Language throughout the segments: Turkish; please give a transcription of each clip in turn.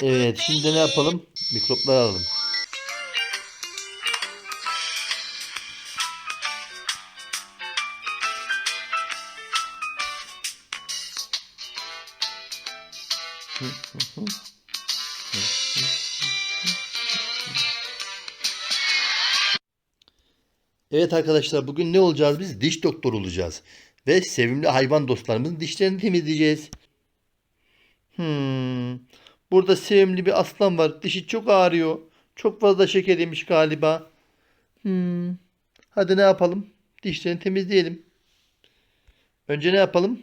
Evet şimdi ne yapalım? Mikropları alalım. Evet arkadaşlar bugün ne olacağız biz? Diş doktoru olacağız. Ve sevimli hayvan dostlarımızın dişlerini temizleyeceğiz. Hmm. Burada sevimli bir aslan var. Dişi çok ağrıyor. Çok fazla şeker yemiş galiba. Hmm. Hadi ne yapalım? Dişlerini temizleyelim. Önce ne yapalım?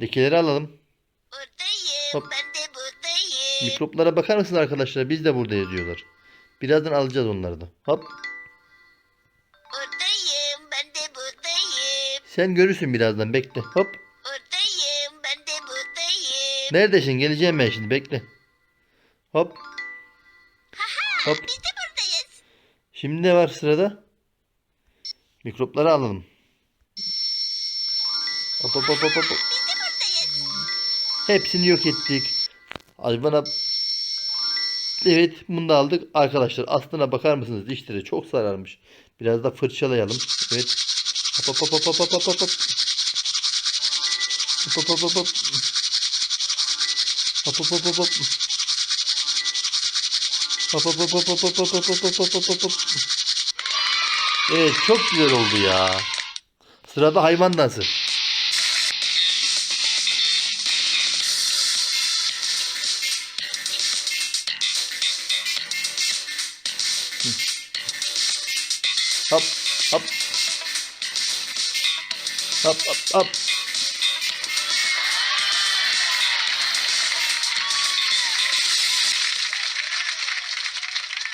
Lekeleri alalım. Buradayım. Hop. Ben de buradayım. Mikroplara bakar mısınız arkadaşlar? Biz de buradayız diyorlar. Birazdan alacağız onları da. Hop. Buradayım. Ben de buradayım. Sen görürsün birazdan. Bekle. Hop. Neredesin? Geleceğim ben şimdi. Bekle. Hop. Hop. Biz de buradayız. Şimdi ne var sırada? Mikropları alalım. Hop hop hop hop hop. Biz de buradayız. Hepsini yok ettik. Hayvana... Evet bunu da aldık. Arkadaşlar aslına bakar mısınız? Dişleri çok sararmış. Biraz da fırçalayalım. Evet. Hop hop hop hop hop hop hop hop. Hop hop hop hop hop. Hop hop hop hop hop. Hop hop hop hop hop hop hop hop hop hop hop. Evet çok güzel oldu ya. Sırada hayvan dansı. Hop hop. Hop hop hop.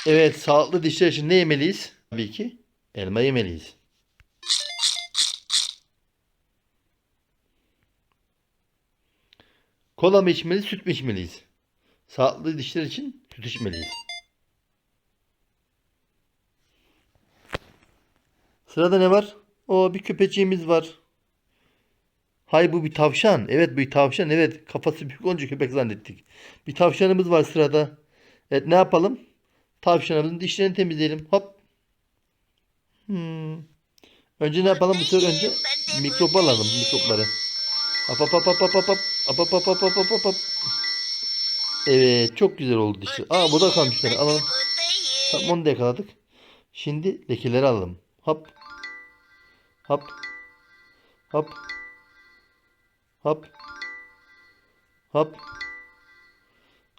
Evet, sağlıklı dişler için ne yemeliyiz? Tabii ki elma yemeliyiz. Kola mı içmeliyiz, süt mü içmeliyiz? Sağlıklı dişler için süt içmeliyiz. Sırada ne var? O bir köpeciğimiz var. Hay bu bir tavşan. Evet bir tavşan. Evet kafası büyük olunca köpek zannettik. Bir tavşanımız var sırada. Evet ne yapalım? Tavşanımızın dişlerini temizleyelim. Hop. Hmm. Önce ne yapalım? Bu sefer önce mikrop alalım. Mikropları. Hop hop hop hop hop hop hop. Hop hop hop hop hop hop. Evet çok güzel oldu dişler. Aa burada kalmış bir tane. Alalım. Tamam onu da yakaladık. Şimdi lekeleri alalım. Hop. Hop. Hop. Hop. Hop.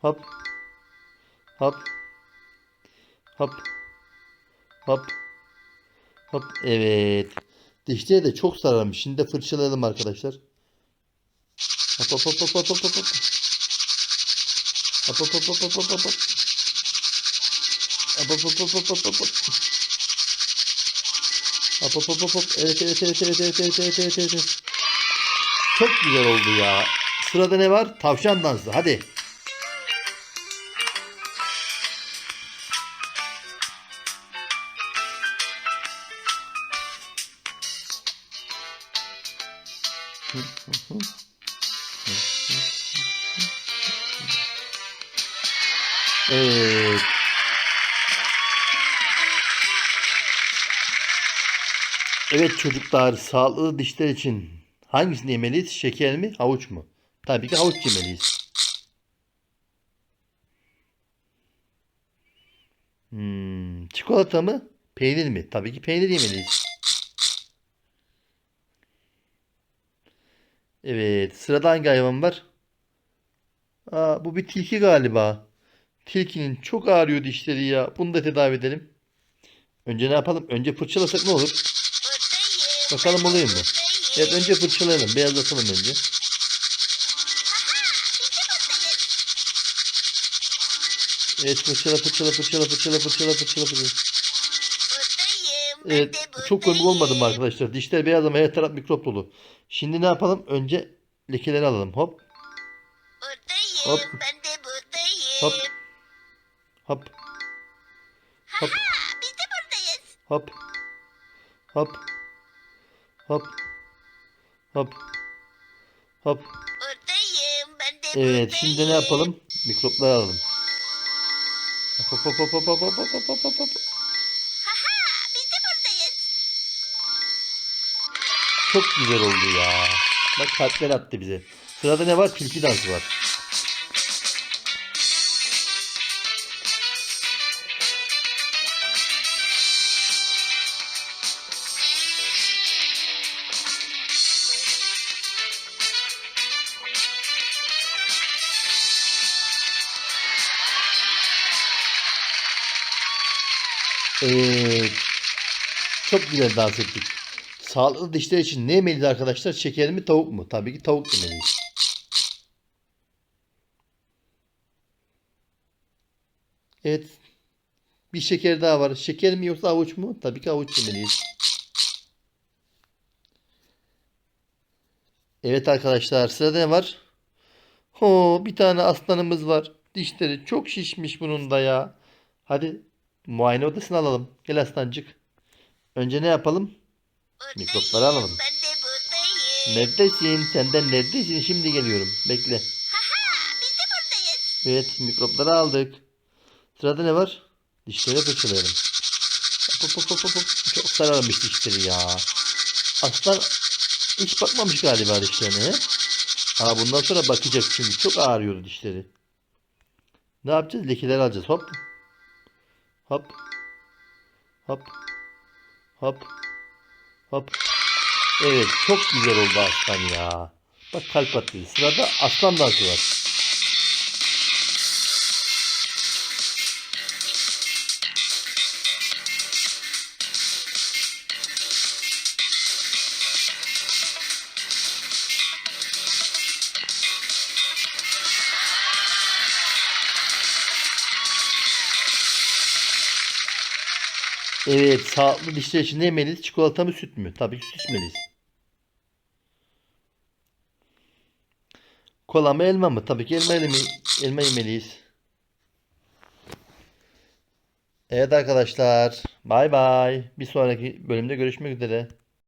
Hop. Hop. Hop. Hop. Hop. Evet. Dişleri de çok sararmış. Şimdi de fırçalayalım arkadaşlar. Hop hop hop hop hop hop hop. Hop hop hop hop hop hop hop. Hop hop hop hop hop hop hop hop. Hop hop hop hop evet evet evet evet evet evet evet. evet. Çok güzel oldu ya. Sırada ne var? Tavşan dansı. Hadi. Evet. Evet çocuklar sağlıklı dişler için hangisini yemeliyiz? Şeker mi, havuç mu? Tabii ki havuç yemeliyiz. Hmm, çikolata mı? Peynir mi? Tabii ki peynir yemeliyiz. Evet, sırada hangi hayvan var? Aa, bu bir tilki galiba. Tilkinin çok ağrıyor dişleri ya. Bunu da tedavi edelim. Önce ne yapalım? Önce fırçalasak ne olur? Bakalım oluyor mu? Evet önce fırçalayalım. Beyazlatalım önce. Evet fırçala fırçala fırçala fırçala fırçala fırçala fırçala. Buradayım. Evet çok komik olmadı mı buradayım. arkadaşlar? Dişler beyaz ama her taraf mikrop dolu. Şimdi ne yapalım? Önce lekeleri alalım. Hop Buradayım. Hop. Ben de buradayım. hop hop hop Biz de buradayız. hop hop hop hop hop. Buradayım. Ben de Evet şimdi ne yapalım? Mikropları alalım. Hop hop hop hop hop hop hop hop hop hop Çok güzel oldu ya. Bak kalpler attı bize. Sırada ne var? Tilki dansı var. Evet. Çok güzel dans ettik. Sağlıklı dişler için ne yemeliyiz arkadaşlar? Şeker mi tavuk mu? Tabii ki tavuk yemeliyiz. Evet. Bir şeker daha var. Şeker mi yoksa avuç mu? Tabii ki avuç yemeliyiz. Evet arkadaşlar sırada ne var? Ho bir tane aslanımız var. Dişleri çok şişmiş bunun da ya. Hadi muayene odasına alalım. Gel aslancık. Önce ne yapalım? Mikropları alalım. Ben de buradayım. Neredesin? Senden neredesin? Şimdi geliyorum. Bekle. Haha biz de buradayız. Evet mikropları aldık. Sırada ne var? Dişleri fırçalayalım. Hop hop hop hop. Çok sararmış dişleri ya. Aslan hiç bakmamış galiba dişlerine. he? Aa bundan sonra bakacak çünkü çok ağrıyordu dişleri. Ne yapacağız? Lekeleri alacağız. Hop. Hop. Hop. Hop. Hop. Evet çok güzel oldu aslan ya. Bak kalp atıyor. Sırada aslan dansı var. Evet, sağlıklı dişler için ne yemeliyiz? Çikolata mı süt mü? Tabii ki süt içmeliyiz. Kola mı elma mı? Tabii ki elma, elma, elma yemeliyiz. Evet arkadaşlar. Bay bay. Bir sonraki bölümde görüşmek üzere.